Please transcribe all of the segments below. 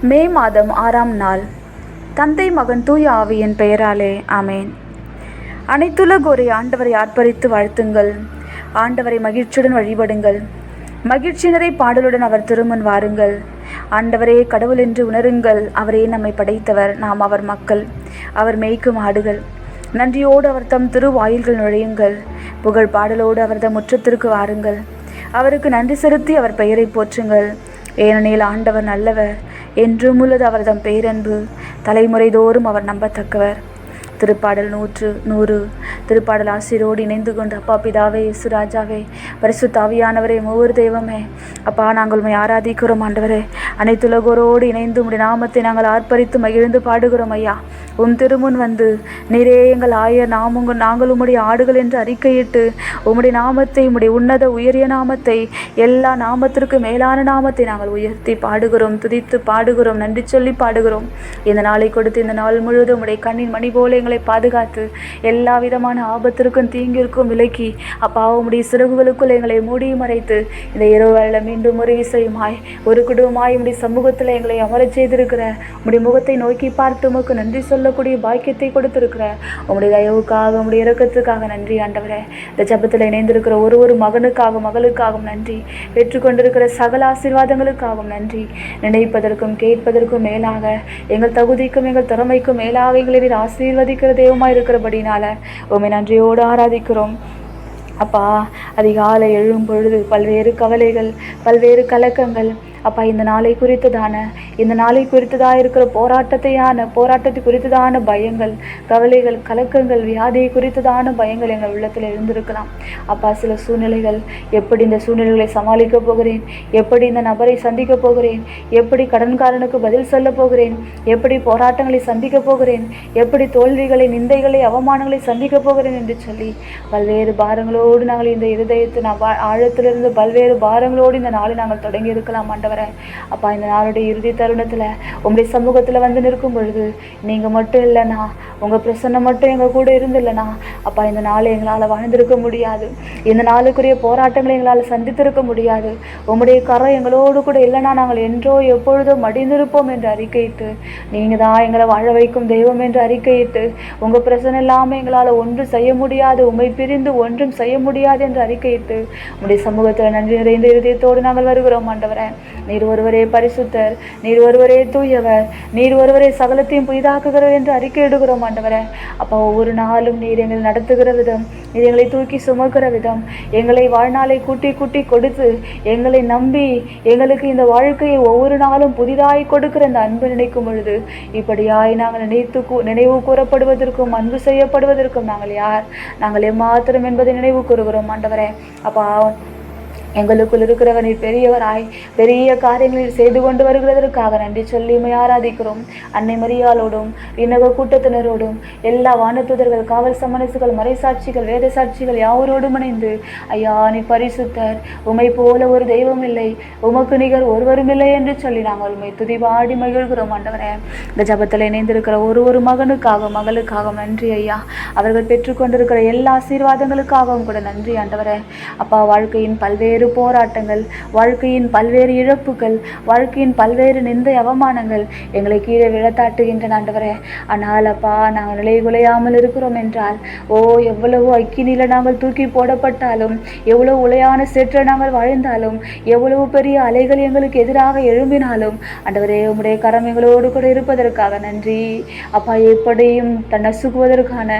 மே மாதம் ஆறாம் நாள். தந்தை மகன் தூய ஆவியின் பெயராலே ஆமேன். அனைத்துலகோரை ஆண்டவரை ஆர்ப்பரித்து வாழ்த்துங்கள். ஆண்டவரை மகிழ்ச்சியுடன் வழிபடுங்கள். மகிழ்ச்சியினரை பாடலுடன் அவர் திருமன் வாருங்கள். ஆண்டவரே கடவுள் என்று உணருங்கள். அவரே நம்மை படைத்தவர் நாம் அவர் மக்கள். அவர் மேய்க்கும் ஆடுகள். நன்றியோடு அவர் தம் திருவாயில்கள் நுழையுங்கள். புகழ் பாடலோடு அவர் தம் முற்றத்திற்கு வாருங்கள். அவருக்கு நன்றி செலுத்தி அவர் பெயரை போற்றுங்கள். ஏனெனில் ஆண்டவர் நல்லவர். என்றும் உள்ளது அவர்தம் பேரன்பு. தலைமுறை தோறும் அவர் நம்பத்தக்கவர். திருப்பாடல் நூற்று நூறு. திருப்பாடல் ஆசிரோடு இணைந்து கொண்டு அப்பா பிதாவே இசுராஜாவே பரிசு தாவியானவரே மூவர் தெய்வமே. அப்பா நாங்கள் உண்மை ஆராதிக்கிறோம் ஆண்டவரே. அனைத்துலகோரோடு இணைந்து உடைய நாமத்தை நாங்கள் ஆர்ப்பரித்து மகிழ்ந்து பாடுகிறோம் ஐயா. உம் திருமுன் வந்து நீரே எங்கள் ஆயர் நாம் உங்கள் நாங்கள் உம்முடைய ஆடுகள் என்று அறிக்கையிட்டு உம்முடைய நாமத்தை உம்முடைய உன்னத உயரிய நாமத்தை எல்லா நாமத்திற்கும் மேலான நாமத்தை நாங்கள் உயர்த்தி பாடுகிறோம் துதித்து பாடுகிறோம் நன்றி சொல்லி பாடுகிறோம். இந்த நாளை கொடுத்து இந்த நாள் முழுவதும் உடைய கண்ணின் மணி போல எங்களை பாதுகாத்து எல்லா விதமான ஆபத்திற்கும் தீங்கிற்கும் விலக்கி அப்பா உம்முடைய சிறகுகளுக்குள் எங்களை மூடி மறைத்து இந்த இரவு வேளை மீண்டும் ஒரு விசையுமாய் ஒரு குடும்பமாய் உடைய சமூகத்தில் எங்களை அமரச் செய்திருக்கிற உடைய முகத்தை நோக்கி பார்த்து உமக்கு நன்றி சொல்லக்கூடிய பாக்கியத்தை கொடுத்திருக்கிற உம்முடைய தயவுக்காக உம்முடைய இறக்கத்துக்காக நன்றி ஆண்டவரே. இந்த ஜபத்தில் இணைந்திருக்கிற ஒரு ஒரு மகனுக்காக மகளுக்காகவும் நன்றி. பெற்றுக்கொண்டிருக்கிற சகல ஆசீர்வாதங்களுக்காகவும் நன்றி. நினைப்பதற்கும் கேட்பதற்கும் மேலாக எங்கள் தகுதிக்கும் எங்கள் திறமைக்கும் மேலாக எங்களை ஆசீர்வதி இருக்கிற தெய்வமாக இருக்கிறபடினால உண்மை நன்றியோடு ஆராதிக்கிறோம். அப்பா அதிகாலை எழும் பொழுது பல்வேறு கவலைகள் பல்வேறு கலக்கங்கள் அப்பா இந்த நாளை குறித்ததான இந்த நாளை குறித்ததாக இருக்கிற போராட்டத்தையான போராட்டத்தை குறித்ததான பயங்கள் கவலைகள் கலக்கங்கள் வியாதியை குறித்ததான பயங்கள் எங்கள் உள்ளத்தில் இருந்திருக்கலாம். அப்பா சில சூழ்நிலைகள் எப்படி இந்த சூழ்நிலைகளை சமாளிக்க போகிறேன்? எப்படி இந்த நபரை சந்திக்க போகிறேன்? எப்படி கடன்காரனுக்கு பதில் சொல்ல போகிறேன்? எப்படி போராட்டங்களை சந்திக்க போகிறேன்? எப்படி தோல்விகளை நிந்தைகளை அவமானங்களை சந்திக்க போகிறேன் என்று சொல்லி பல்வேறு பாரங்களோடு நாங்கள் இந்த இருதயத்தை நான் ஆழத்திலிருந்து பல்வேறு பாரங்களோடு இந்த நாளை நாங்கள் தொடங்கி இருக்கலாம் ஆண்டவர். அப்பா இந்த நாளுடைய இறுதி தருணத்தில் உங்களுடைய சமூகத்தில் வந்து நிற்கும் பொழுது நீங்கள் மட்டும் இல்லைனா உங்கள் பிரசன்னம் மட்டும் எங்கள் கூட இருந்தில்லைனா அப்பா இந்த நாளை எங்களால் வாழ்ந்திருக்க முடியாது. இந்த நாளுக்குரிய போராட்டங்களை எங்களால் சந்தித்திருக்க முடியாது. உங்களுடைய கரம் எங்களோடு கூட இல்லைனா நாங்கள் என்றோ எப்பொழுதோ மடிந்திருப்போம் என்று அறிக்கையிட்டு நீங்கள் தான் எங்களை வாழ வைக்கும் தெய்வம் என்று அறிக்கையிட்டு உங்கள் பிரசனம் இல்லாமல் எங்களால் ஒன்றும் செய்ய முடியாது. உண்மை பிரிந்து ஒன்றும் செய்ய முடியாது என்று அறிக்கையிட்டு உங்களுடைய சமூகத்தில் நன்றி நிறைந்த இருதயத்தோடு நாங்கள் வருகிறோம் ஆண்டவரே. நீர் ஒருவரே பரிசுத்தர் நீர் ஒருவரே தூயவர் நீர் ஒருவரே சகலத்தையும் புதிதாக்குகிறவர் என்று அறிக்கையிடுகிறோம் ஆண்டவரே. அப்போ ஒவ்வொரு நாளும் நீர் எங்களை நடத்துகிற விதம் நீர் எங்களை தூக்கி சுமக்கிற விதம் எங்களை வாழ்நாளை கூட்டி கூட்டி கொடுத்து எங்களை நம்பி எங்களுக்கு இந்த வாழ்க்கையை ஒவ்வொரு நாளும் புதிதாய் கொடுக்கிற இந்த அன்பு நினைக்கும் பொழுது இப்படியாய் நாங்கள் நினைத்து கூ- நினைவு கூறப்படுவதற்கும் அன்பு செய்யப்படுவதற்கும் நாங்கள் யார்? நாங்கள் எம்மாத்திரம் என்பதை நினைவு கூறுகிறோம் ஆண்டவரே. அப்பா எங்களுக்குள் இருக்கிறவர் நீர் பெரியவராய் பெரிய காரியங்களில் செய்து கொண்டு வருகிறதற்காக நன்றி சொல்லி ஆராதிக்கிறோம். அன்னை மரியாளோடும் விண்ணக கூட்டத்தினரோடும் எல்லா வானத்துதர்கள் காவல் சமரசுகள் மறைசாட்சிகள் வேத சாட்சிகள் யாவரோடும் இணைந்து ஐயா நீ பரிசுத்தர். உமை போல ஒரு தெய்வம் இல்லை. உமக்கு நிகர் ஒருவரும் இல்லை என்று சொல்லி நாங்கள் உண்மை துதிபாடி மகிழ்கிறோம் ஆண்டவரே. இந்த ஜபத்தில் இணைந்திருக்கிற ஒரு ஒரு மகனுக்காக மகளுக்காக நன்றி ஐயா. அவர்கள் பெற்றுக்கொண்டிருக்கிற எல்லா ஆசீர்வாதங்களுக்காகவும் கூட நன்றி ஆண்டவரே. அப்பா வாழ்க்கையின் பல்வேறு போராட்டங்கள் வாழ்க்கையின் பல்வேறு இழப்புகள் வாழ்க்கையின் பல்வேறு நிந்தை அவமானங்கள் எங்களை கீழே விழத்தாட்டுகின்றன ஆண்டவரே. ஆனால் அப்பா நாங்கள் நிலை குலையாமல் இருக்கிறோம் என்றால் ஓ எவ்வளவு அக்கினியில் நாங்கள் தூக்கி போடப்பட்டாலும் எவ்வளவு உலையான சேற்ற நாங்கள் வாழ்ந்தாலும் எவ்வளவு பெரிய அலைகள் எங்களுக்கு எதிராக எழும்பினாலும் ஆண்டவரே உம்முடைய கரம் எங்களோடு கூட இருப்பதற்காக நன்றி. அப்பா எப்படியும் நசுக்குவதற்கான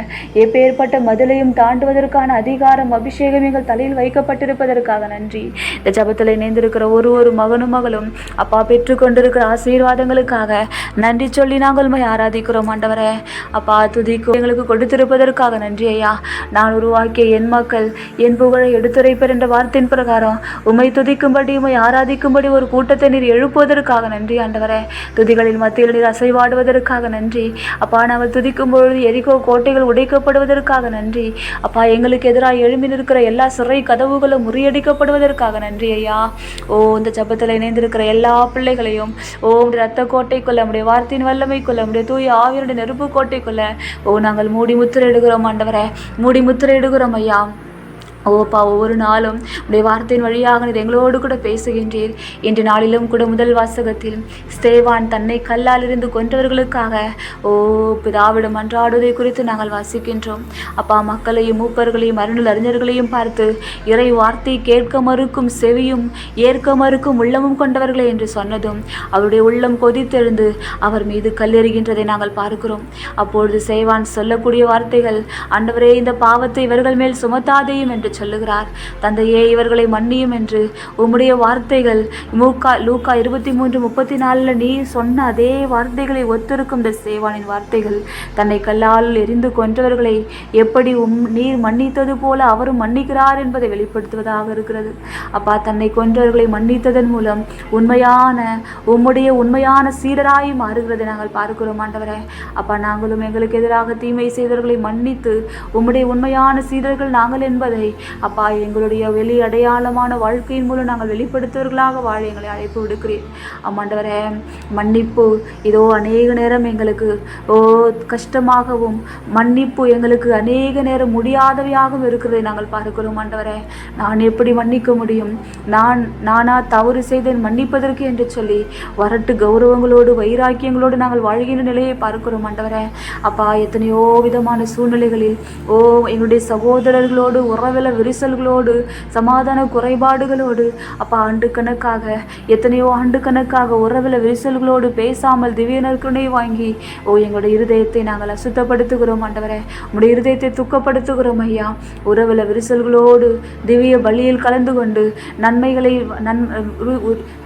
எப்பேற்பட்ட மதிலையும் தாண்டுவதற்கான அதிகாரம் அபிஷேகம் எங்கள் தலையில் வைக்கப்பட்டிருப்பதற்காக நன்றி. இந்த ஜபத்தில் இணைந்திருக்கிற ஒரு ஒரு மகனும் மகளும் அப்பா பெற்றுக்கொண்டிருக்கிற ஆசீர்வாதங்களுக்காக நன்றி சொல்லி நாங்கள் உம்மை ஆராதிக்கிறோம் ஆண்டவரே. அப்பா துதிக்கு எங்களுக்கு கொடுத்திருப்பதற்காக நன்றி ஐயா. நான் உருவாக்கிய என் மக்கள் என் புகழை எடுத்துரைப்பர் என்ற வார்த்தையின் பிரகாரம் உம்மை துதிக்கும்படி உம்மை ஆராதிக்கும்படி ஒரு கூட்டத்தை நீர் எழுப்புவதற்காக நன்றி ஆண்டவரே. துதிகளின் மத்தியில் நீர் அசைவாடுவதற்காக நன்றி. அப்பா நாங்கள் துதிக்கும் பொழுது எரிகோ கோட்டைகள் உடைக்கப்படுவதற்காக நன்றி. அப்பா எங்களுக்கு எதிராக எழும்பி நிற்கிற எல்லா சிறை கதவுகளும் முறியடிக்கப்படுவதற்காக நன்றி ஐயா. ஓ இந்த ஜபத்தில் இணைந்திருக்கிற எல்லா பிள்ளைகளையும் ஓ உடைய ரத்த கோட்டைக்குள்ள நம்முடைய வார்த்தையின் வல்லமைக்குள்ள நம்முடைய தூய ஆவியனுடைய நெருப்பு கோட்டைக்குள்ள ஓ நாங்கள் மூடி முத்திரையிடுகிறோம் ஆண்டவரே மூடி முத்திரையிடுகிறோம் ஐயா. ஓப்பா ஒவ்வொரு நாளும் உடைய வார்த்தையின் வழியாக நீர் எங்களோடு கூட பேசுகின்றீர். இன்று நாளிலும் கூட முதல் வாசகத்தில் ஸ்தேவான் தன்னை கல்லால் இருந்து கொன்றவர்களுக்காக ஓ பிதாவிடம் அன்றாடுவதை குறித்து நாங்கள் வாசிக்கின்றோம். அப்பா மக்களையும் மூப்பர்களையும் அருணல் அறிஞர்களையும் பார்த்து இறை வார்த்தை கேட்க மறுக்கும் செவியும் ஏற்க மறுக்கும் உள்ளமும் கொண்டவர்களே என்று சொன்னதும் அவருடைய உள்ளம் கொதித்தெழுந்து அவர் மீது கல்லெறிகின்றதை நாங்கள் பார்க்கிறோம். அப்பொழுது சேவான் சொல்லக்கூடிய வார்த்தைகள் அன்றவரே இந்த பாவத்தை இவர்கள் மேல் சுமத்தாதேயும் என்று சொல்லுகிறார். தந்தையே இவர்களை மன்னியும் என்று உம்முடைய வார்த்தைகள் மூக்கா லூக்கா இருபத்தி மூன்று முப்பத்தி நாலில் நீ சொன்ன அதே வார்த்தைகளை ஒத்திருக்கும் இந்த சேவானின் வார்த்தைகள். தன்னை கல்லால் எரிந்து கொன்றவர்களை எப்படி உம் நீர் மன்னித்தது போல அவரும் மன்னிக்கிறார் என்பதை வெளிப்படுத்துவதாக இருக்கிறது. அப்பா தன்னை கொன்றவர்களை மன்னித்ததன் மூலம் உண்மையான உம்முடைய உண்மையான சீடராய் மாறுகிறதை நாங்கள் பார்க்கிறோம் ஆண்டவரே. அப்பா நாங்களும் எங்களுக்கு எதிராக தீமை செய்தவர்களை மன்னித்து உம்முடைய உண்மையான சீடர்கள் நாங்கள் என்பதை அப்பா எங்களுடைய வெளி அடையாளமான வாழ்க்கையின் மூலம் நாங்கள் வெளிப்படுத்துவர்களாக வாழ எங்களை அழைப்பு விடுக்கிறேன் அம்மாண்டவரே மன்னிப்பு. இதோ அநேக நேரம் எங்களுக்கு ஓ கஷ்டமாகவும் மன்னிப்பு எங்களுக்கு அநேக நேரம் முடியாதவையாகவும் இருக்கிறதை நாங்கள் பார்க்கிறோம் ஆண்டவரே. நான் எப்படி மன்னிக்க முடியும்? நான் நானா தவறு செய்தேன் மன்னிப்பதற்கு என்று சொல்லி வரட்டு கௌரவங்களோடு வைராக்கியங்களோடு நாங்கள் வாழ்கின்ற நிலையை பார்க்கிறோம் ஆண்டவரே. அப்பா எத்தனையோ விதமான சூழ்நிலைகளில் ஓ எங்களுடைய சகோதரர்களோடு உறவில விரிசல்களோடு சமாதான குறைபாடுகளோடு அப்பா ஆண்டு கணக்காக எத்தனையோ ஆண்டு கணக்காக உறவில விரிசல்களோடு பேசாமல் திவ்ய நற்குணை வாங்கி ஓ எங்களுடைய இருதயத்தை நாங்கள் அசுத்தப்படுத்துகிறோம் ஆண்டவரே. உங்களுடைய இருதயத்தை துக்கப்படுத்துகிறோம் ஐயா. உறவில விரிசல்களோடு திவ்ய பலியில் கலந்து கொண்டு நன்மைகளை நன்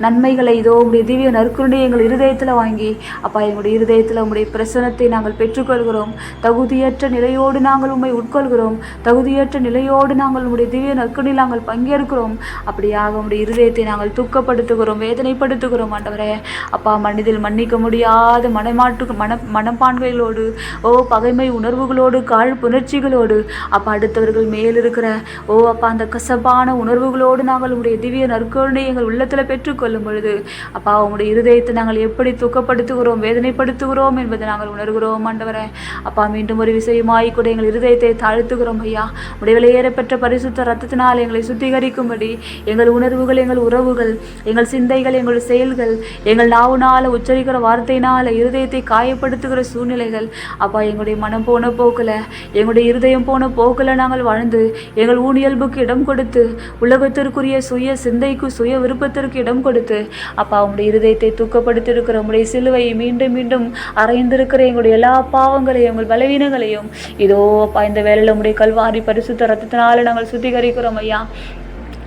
நன்மைகளை இதோ உங்களுடைய திவ்ய நற்குருணை எங்கள் இருதயத்தில் வாங்கி அப்பா எங்களுடைய இருதயத்தில் உங்களுடைய பிரசனத்தை நாங்கள் பெற்றுக்கொள்கிறோம். தகுதியற்ற நிலையோடு நாங்கள் உம்மை உட்கொள்கிறோம். தகுதியற்ற நிலையோடு நாங்கள் உம்முடைய திவ்ய நற்குணில் நாங்கள் பங்கேற்கிறோம். அப்படியாக உடைய இருதயத்தை நாங்கள் துக்கப்படுத்துகிறோம் வேதனைப்படுத்துகிறோம் ஆண்டவரே. அப்பா மனிதில் மன்னிக்க முடியாத மனமாட்டு மன மனப்பான்மைகளோடு ஓ பகைமை உணர்வுகளோடு கால் புணர்ச்சிகளோடு அப்பா அடுத்தவர்கள் மேல் இருக்கிற ஓ அப்பா அந்த கசப்பான உணர்வுகளோடு நாங்கள் உடைய திவ்ய நற்கருணை எங்கள் உள்ளத்தில் பெற்றுக்கொள்ளும் பொழுது அப்பா உங்களுடைய இருதயத்தை நாங்கள் எப்படி துக்கப்படுத்துகிறோம் வேதனைப்படுத்துகிறோம் என்பதை நாங்கள் உணர்கிறோம் ஆண்டவரே. அப்பா மீண்டும் ஒரு விஷயமாய் கூட எங்கள் இருதயத்தை தாழ்த்துகிறோம் ஐயா. உடைய பெற்ற பரிசுத்த ரத்தத்தினால் எங்களை சுத்திகரிக்கும்படி எங்கள் உணர்வுகள் எங்கள் உறவுகள் எங்கள் சிந்தைகள் எங்கள் செயல்கள் எங்கள் நாவுனால உச்சரிக்கிற வார்த்தையினால் இருதயத்தை காயப்படுத்துகிற சூழ்நிலைகள். அப்பா எங்களுடைய மனம் போன போக்கில் எங்களுடைய இருதயம் போன போக்கில் நாங்கள் வாழ்ந்து எங்கள் ஊனியல்புக்கு இடம் கொடுத்து உலகத்திற்குரிய சுய சிந்தைக்கு சுய விருப்பத்திற்கு இடம் கொடுத்து அப்பா உங்களுடைய இருதயத்தை தூக்கப்படுத்தியிருக்கிற உங்களுடைய சிலுவையை மீண்டும் மீண்டும் அறைந்திருக்கிற எங்களுடைய எல்லா பாவங்களையும் எங்கள் பலவீனங்களையும் இதோ அப்பா இந்த வேலையில் உங்களுடைய கல்வாரி பரிசுத்த ரத்தத்தினால நாங்கள் சுத்திகரிக்கிறோம் ஐயா.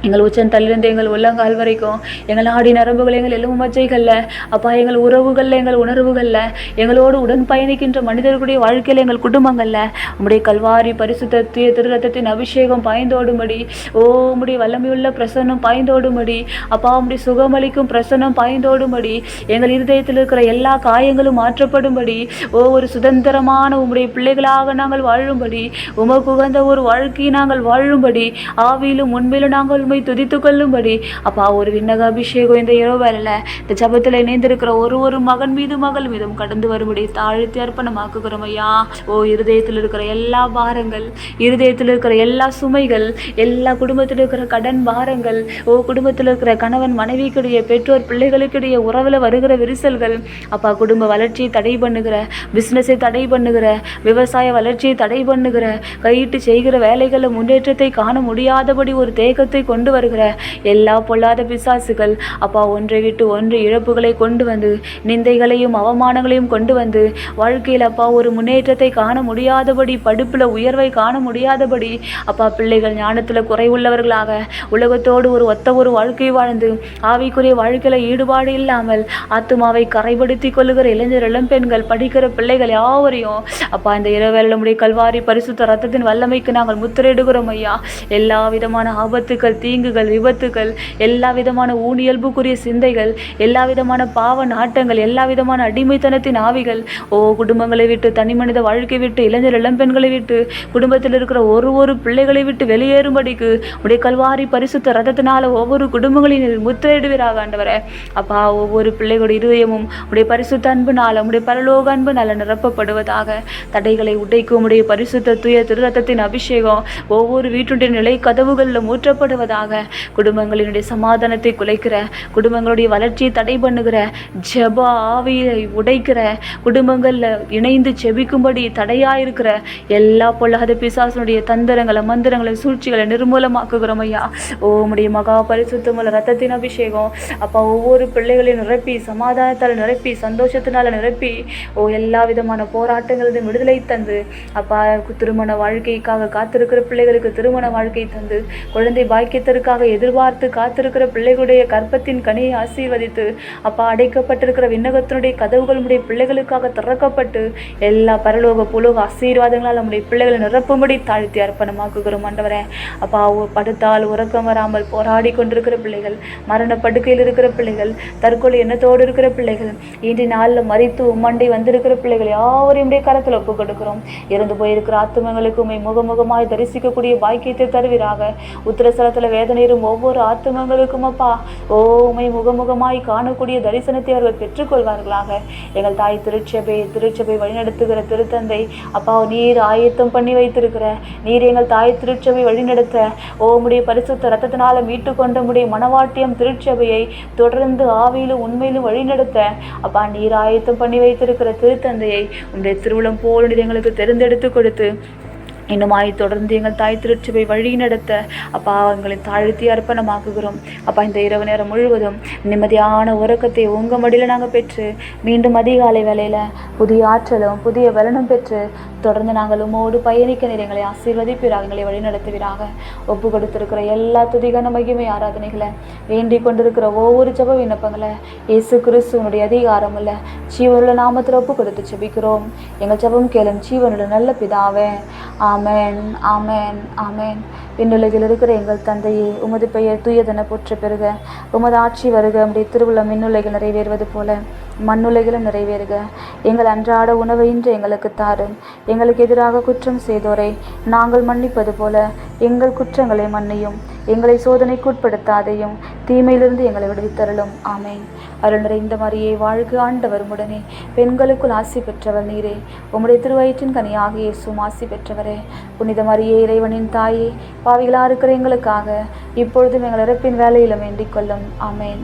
எங்கள் உச்சந்தலிருந்து எங்கள் உள்ளங்கால் வரைக்கும் எங்கள் ஆடி நரம்புகள் எங்கள் எலும்பு மச்சைகளில் அப்பா எங்கள் உறவுகளில் எங்கள் உணர்வுகளில் எங்களோடு உடன் பயணிக்கின்ற மனிதர்களுடைய வாழ்க்கையில் எங்கள் குடும்பங்களில் உம்முடைய கல்வாரி பரிசுத்திய திருரத்தத்தின் அபிஷேகம் பாய்ந்தோடும்படி ஓ உம்முடைய வல்லமையுள்ள பிரசன்னம் பாய்ந்தோடும்படி அப்பா உம்முடைய சுகமளிக்கும் பிரசன்னம் பாய்ந்தோடும்படி எங்கள் இருதயத்தில் இருக்கிற எல்லா காயங்களும் மாற்றப்படும்படி ஓ ஒரு சுதந்திரமான உம்முடைய பிள்ளைகளாக நாங்கள் வாழும்படி உமக்கு உகந்த ஒரு வாழ்க்கையை நாங்கள் வாழும்படி ஆவியிலும் உண்மையிலும் நாங்கள் உண்மை துதித்து கொள்ளும்படி. அப்பா ஒரு விண்ணக அபிஷேகம் இந்த இரவு வேலையில் இந்த ஜபத்தில் இணைந்திருக்கிற ஒரு ஒரு மகன் மீது மகள் மீதும் கடந்து வரும்படி தாழ்த்தி அர்ப்பணமாக்குகிறோம் ஐயா. ஓ இருதயத்தில் இருக்கிற எல்லா பாரங்கள் இருதயத்தில் இருக்கிற எல்லா சுமைகள் எல்லா குடும்பத்தில் இருக்கிற கடன் பாரங்கள் ஓ குடும்பத்தில் இருக்கிற கணவன் மனைவிக்கிடையே பெற்றோர் பிள்ளைகளுக்கிடையே உறவில் வருகிற விரிசல்கள். அப்பா குடும்ப வளர்ச்சியை தடை பண்ணுகிற பிஸ்னஸை தடை பண்ணுகிற விவசாய வளர்ச்சியை தடை பண்ணுகிற கையிட்டு செய்கிற வேலைகளில் முன்னேற்றத்தை காண முடியாதபடி ஒரு தேக்கத்தை கொண்டு கொண்டு வருகிற எல்லா பொல்லாத பிசாசுகள் அப்பா ஒன்றை விட்டு ஒன்று இழப்புகளை கொண்டு வந்து நிந்தைகளையும் அவமானங்களையும் கொண்டு வந்து வாழ்க்கையில் அப்பா ஒரு முன்னேற்றத்தை காண முடியாதபடி படிப்பில் உயர்வை காண முடியாதபடி அப்பா பிள்ளைகள் ஞானத்தில் குறைவுள்ளவர்களாக உலகத்தோடு ஒரு ஒத்த ஒரு வாழ்க்கை வாழ்ந்து ஆவிக்குரிய வாழ்க்கையில் ஈடுபாடு இல்லாமல் ஆத்துமாவை கரைப்படுத்தி கொள்ளுகிற இளைஞர் இளம்பெண்கள் படிக்கிற பிள்ளைகள் யாவரையும் அப்பா இந்த இரவேல நம்முடைய கல்வாரி பரிசுத்த ரத்தத்தின் வல்லமைக்கு நாங்கள் முத்திரையிடுகிறோம் ஐயா. எல்லா விதமான ஆபத்துக்கள் தீங்குகள் விபத்துகள் எல்லா விதமான ஊனியல்புக்குரிய சிந்தைகள் எல்லா விதமான பாவ நாட்டங்கள் எல்லா விதமான அடிமைத்தனத்தின் ஆவிகள் ஓ குடும்பங்களை விட்டு தனி மனித வாழ்க்கை விட்டு இளைஞர் இளம்பெண்களை விட்டு குடும்பத்தில் இருக்கிற ஒரு ஒரு பிள்ளைகளை விட்டு வெளியேறும்படிக்கு உடைய கல்வாரி பரிசுத்த ரதத்தினால ஒவ்வொரு குடும்பங்களின் முத்திரையிடுவீராக ஆண்டவரே. அப்பா ஒவ்வொரு பிள்ளைகளுடைய இருதயமும் உடைய பரிசுத்த அன்புனால உடைய பரலோக அன்புனால நிரப்பப்படுவதாக தடைகளை உடைக்கும் உடைய பரிசுத்த துய திருரத்தத்தின் அபிஷேகம் ஒவ்வொரு வீட்டுடைய நிலை கதவுகளில் ஊற்றப்படுவதாக குடும்பங்களினுடைய சமாதானத்தை குலைக்கிற குடும்பங்களுடைய வளர்ச்சியை தடை பண்ணுகிற ஜப ஆவியை உடைக்கிற குடும்பங்களில் இணைந்து செபிக்கும்படி தடையாக இருக்கிற எல்லா பொல்லாத பிசாசனுடைய தந்திரங்களை மந்திரங்களை சூழ்ச்சிகளை நிர்மூலமாக்குகிறோம் ஐயா. ஓ உம்முடைய மகா பரிசுத்தமுள்ள ரத்தத்தின் அபிஷேகம். அப்பா ஒவ்வொரு பிள்ளைகளையும் நிரப்பி சமாதானத்தால் நிரப்பி சந்தோஷத்தினால் நிரப்பி ஓ எல்லா விதமான போராட்டங்களிலும் விடுதலை தந்து அப்பா திருமண வாழ்க்கைக்காக காத்திருக்கிற பிள்ளைகளுக்கு திருமண வாழ்க்கை தந்து குழந்தை பாக்கியத்திற்காக எதிர்பார்த்து காத்திருக்கிற பிள்ளைகளுடைய கற்பத்தின் கனியை ஆசீர்வதித்து அப்பா அடைக்கப்பட்டிருக்கிற விண்ணகத்தினுடைய கதவுகள் நம்முடைய பிள்ளைகளுக்காக திறக்கப்பட்டு எல்லா பரலோக புலோக ஆசீர்வாதங்களால் நம்முடைய பிள்ளைகளை நிரப்பும்படி தாழ்த்தி அர்ப்பணமாக்குகிறோம் ஆண்டவரே. அப்பா உ- படுத்தால் உறக்கம் வராமல் போராடி கொண்டிருக்கிற பிள்ளைகள் மரண படுக்கையில் இருக்கிற பிள்ளைகள் தற்கொலை எண்ணத்தோடு இருக்கிற பிள்ளைகள் இன்றைய நாளில் மறித்து உம்மண்டை வந்திருக்கிற பிள்ளைகள் யாவரையும் கரத்தில் ஒப்பு கொடுக்கிறோம். இறந்து போயிருக்கிற ஆத்துமங்களுக்கு உண்மை முகமுகமாய் தரிசிக்கக்கூடிய பாக்கியத்தை தருவீராக. உத்தரஸ்தலத்தில் வேதனையும் ஒவ்வொரு ஆத்துமங்களுக்கும் அப்பா. ஓ உமை முகமுகமாய் காணக்கூடிய தரிசனத்தை அவர்கள் பெற்றுக்கொள்வார்களாக. எங்கள் தாய் திருச்சபை திருச்சபை வழிநடத்துகிற திருத்தந்தை அப்பா நீர் ஆயத்தம் பண்ணி வைத்திருக்கிற. நீர் எங்கள் தாய் திருச்சபை வழிநடத்த. ஓ பரிசுத்த ரத்தத்தினால மீட்டு கொண்ட உம்முடைய மனவாட்டியம் திருச்சபையை தொடர்ந்து ஆவியிலும் உண்மையிலும் வழிநடத்த. அப்பா நீர் ஆயத்தம் பண்ணி வைத்திருக்கிற திருத்தந்தையை உம்முடைய திருவிழம் போல் எங்களுக்கு தெரிந்தெடுத்து கொடுத்து இன்னுமாய் தொடர்ந்து எங்கள் தாய் திருச்சபை வழி நடத்த அப்பா எங்களை தாழ்த்தி அர்ப்பணமாக்குகிறோம். அப்பா இந்த இரவு நேரம் முழுவதும் நிம்மதியான உறக்கத்தை உங்கள் மடியில் நாங்கள் பெற்று மீண்டும் அதிகாலை வேலையில் புதிய ஆற்றலும் புதிய பலனும் பெற்று தொடர்ந்து நாங்கள் உமோடு பயணிக்க நீர் எங்களை ஆசீர்வதிப்பீராக எங்களை வழி நடத்துவீராக ஒப்பு கொடுத்திருக்கிற எல்லா துதிகான மகிமை ஆராதனைகளை வேண்டிக் கொண்டிருக்கிற ஒவ்வொரு ஜப விண்ணப்பங்களை இயேசு கிறிஸ்துவனுடைய அதிகாரம் உள்ள ஜீவனுள்ள நாமத்தில் ஒப்பு கொடுத்து செபிக்கிறோம் எங்கள் ஜபம் கேளும் ஜீவனுள்ள நல்ல பிதாவே. ஆமேன் ஆமேன் ஆமேன். விண்ணுலகில் இருக்கிற எங்கள் தந்தையே உமது பெயர் தூயதென போற்ற பெறுக. உமது ஆட்சி வருக. உம்முடைய திருவிழா மின்னுலகில் நிறைவேறுவது போல. மண்ணுலகிலும் நிறைவேறுக. எங்கள் அன்றாட உணவை இன்று எங்களுக்கு தாரும். எங்களுக்கு எதிராக குற்றம் செய்தோரை நாங்கள் மன்னிப்பது போல எங்கள் குற்றங்களை மன்னியும். எங்களை சோதனைக்கு உட்படுத்தாதையும் தீமையிலிருந்து எங்களை விடுவித்தருளும். ஆமை அருள் நிறைந்த மாதிரியே வாழ்க ஆண்டவர் உடனே பெண்களுக்குள் ஆசி பெற்றவர் நீரே. உம்முடைய திருவயிற்றின் கனியாக இயேசும் ஆசி பெற்றவரே. புனித மாதிரியே இறைவனின் தாயே பாவிகளாக இருக்கிற எங்களுக்காக இப்பொழுதும் எங்கள் இறப்பின் வேலையிலும் வேண்டிக் கொள்ளும். ஆமேன்.